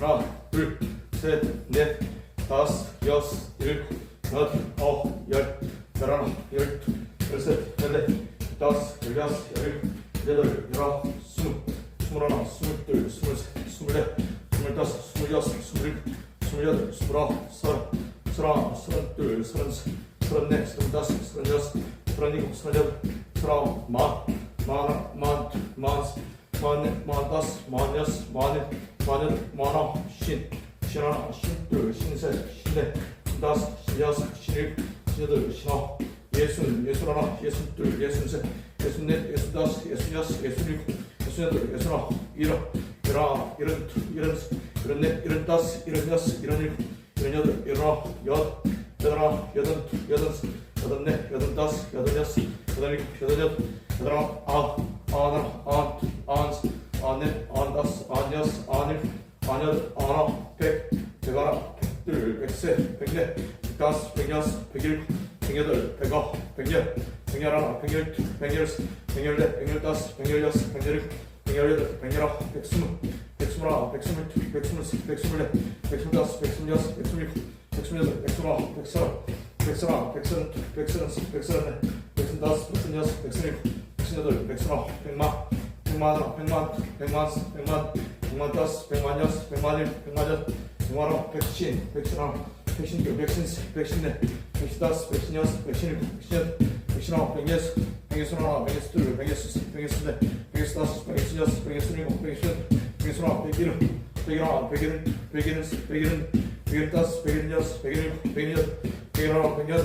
하나, 둘, 셋, 넷, 다섯, 여섯, 일곱, 여덟, 아홉, 열, 열하나, 열둘, 열셋, 열넷, 다섯, 열여섯, 열일곱, 열여덟, 열아홉, 스물, 스물하나, 스물둘, 스물셋, 스물넷, 스물다섯, 스물여섯, 스물일곱, 스물여덟, 스물아홉, 서른, 서른하나, 서른둘, 서른셋, 서른넷, 서른다섯, 서른여섯, 서른일곱, 서른여덟, 서른아홉, 만, 만하나, 만둘, 만 셋, 만넷, 만다섯, 만여섯, 만일, 만여덟, 만아홉, 쉰, 쉰하나, 쉰둘, 쉰셋, 쉰넷, 쉰다섯, 쉰여섯, 쉰일곱, 쉰여덟, 쉰아홉, 예순, 예순하나, 예순둘, 예순셋, 예순넷, 예순다섯, 예순여섯, 예순일곱, 예순여덟, 예순아홉, 일흔, 일하나, 일흔둘, 일흔셋, 일흔넷, 일흔다섯, 일흔여섯, 일흔일곱, 일흔여덟, 일흔아홉, 여덟, 여덟하나, 여덟둘, 여덟셋, 여덟넷, 여덟다섯, 여덟여섯, 여덟일곱, 여덟여덟, 여덟아홉, 아홉, 아흔하나, 아흔 아흔넷, 아흔다섯, 아흔여섯, 아흔일곱, 아흔여덟, 아흔아홉, 백, 백하나, 백둘, 백셋, 백넷, 백다섯, 백여섯, 백일곱, 백여덟, 백아홉, 백열, 백열하나, 백열둘, 백열셋, 백열넷, 백열다섯, 백열여섯, 백열일곱, 백열여덟, 백열아홉, 백스물, 백스물하나, 백스물둘, 백스물셋, 백스물넷, 백스물다섯, 백스물여섯, 백스물일곱, 백스물여덟, 백스물아홉, 백서른, 백서나, 백서른둘, 백서른셋, 백서른넷, 백서른다섯, 백서른여섯, 백서른일곱, 백서른여덟, 백서른아홉, 백만, Memala, Memat, Memaz, Memat, Memadas, Memanyas, Memalim, Memadas, Memaram, Pekşin, Pekşinam, Pekşin, Peksins, Pekşinle, Pekşidas, Pekşinyas, Pekşinim, Pekşinyat, Pekşinam, Penges, Pengesunam, Pengestür, Pengesus, Pengesinde, Pengesdas, Pengesinyas, Pengesunim, Pengesun, Pengesunam, Pekirim, Pekiram, Pekirim, Pekirins, Pekirin, Pekirtas, Pekirinyas, Pekirim, Pekinyat, Pekiram, Pekinyat,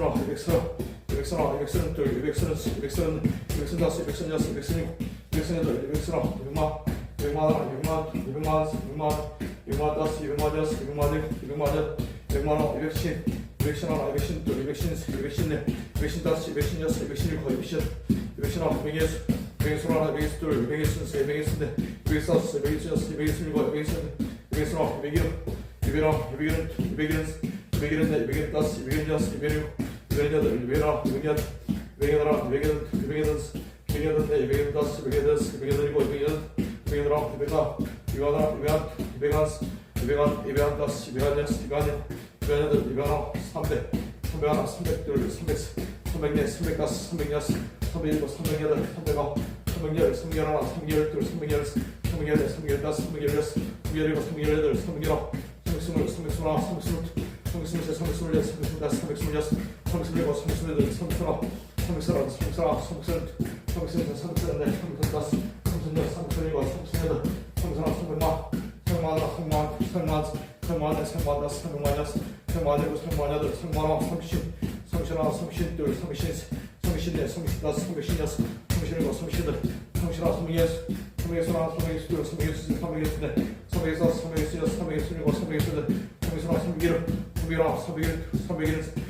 백여다섯, 백여여섯, 백여일곱, 백여여덟, 백여하나, 백아, 백하나, 백한, 백한, 백한, 백한다섯, 백한여섯, 백한일곱, 백한여덟, 백하나, 이백, 이백하나, 이백, 이백, 이백네, 이백다섯, 이백여섯, 이백일곱, 이백여덟, 이백아홉, 이백열, 이백열하나, 이백열둘, 이백열셋, 이백열넷, 이백열다섯, 이백열여섯, 이백열일곱, 이백열여덟, 이백열아홉, 이백스물, 이백스물하나, 이백스물둘, 이백스물셋, 이백스물넷, 이백스물다섯, 이백스물여섯, 이백스물일곱, 이백스물여덟, 이백스물아홉, 이백서른, 이백서나, 이백서른둘, 이백서른셋, 이백서른, 이백서른다섯, 이백서른여섯, 이백서른일곱, 이백서른여덟, 이백서른아홉, 이백만, 이백만하나, 이백만, 이백만, 이백만, 이백만 다섯, 이백만 여섯, 이백만 일곱, 이백만 여덟, 이백만아홉, 이백신, 이백신하나, 이백신둘, 이백신셋, 이백신넷, 이백신다섯, 이백신여섯, 이백신일곱, 이백신, 이백신아홉, 이백여섯, 이백여섯하나, 이백여섯둘, 이백여섯셋, 이백여섯넷, 이백여섯다섯, 이백여섯여섯, 이백여섯일곱, 이백여섯여덟, 이백여섯아홉, 이백일곱, 이백일아홉, 이백일흔, 이백일흔, 이백일 외견을 외라 외견 외견하라 외견 외견은 외견은 외견은 다스 외견은 외견이고 외견은 외견하라 외가 이거나 이거나 이거스 이거나 이거나 다스 이거나 이거나 이거나 이거나 300 300하나 300둘 300 300네 300다스 300야스 300일곱 300여덟 300아홉 300열 300하나 300열둘 300열 300열네 300열다스 300열여스 300열일곱 300열여덟 300열아홉 300스물 300스물하나 300스물 300스물셋 300스물넷 300스물다섯 326 성슬리고 성슬리고 성슬어 성슬어 성슬어 성슬 성슬 성슬네 성슬다 성슬네 성슬리고 성슬리고 성슬어 성마 성마다 성마 성마 성마다 성마다 성마다 성마되고 성마냐들 성마라 성신 성신아 성신들 성신 성신네 성신다 성신이었어 성신이고 성신들 성신아 성예수 성예수나 성예수들 성예수 성예수네 성예수 성예수였어 성예수이고 성예수들 성예수나 성기름 성기라 성기름 성기름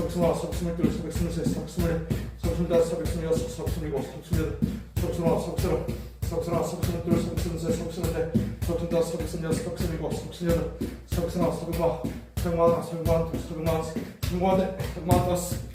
석스나 석스물둘 석스물셋 석스물넷 석스물다섯 석스물여섯 석스물일곱 석스물여덟 석스나 석스라 석스나 석스물둘 석스물셋 석스물넷 석스물다섯 석스물여섯 석스물일곱 석스물여덟 석스나 석스마 석마나 석마둘 석마나 석마넷 석마다섯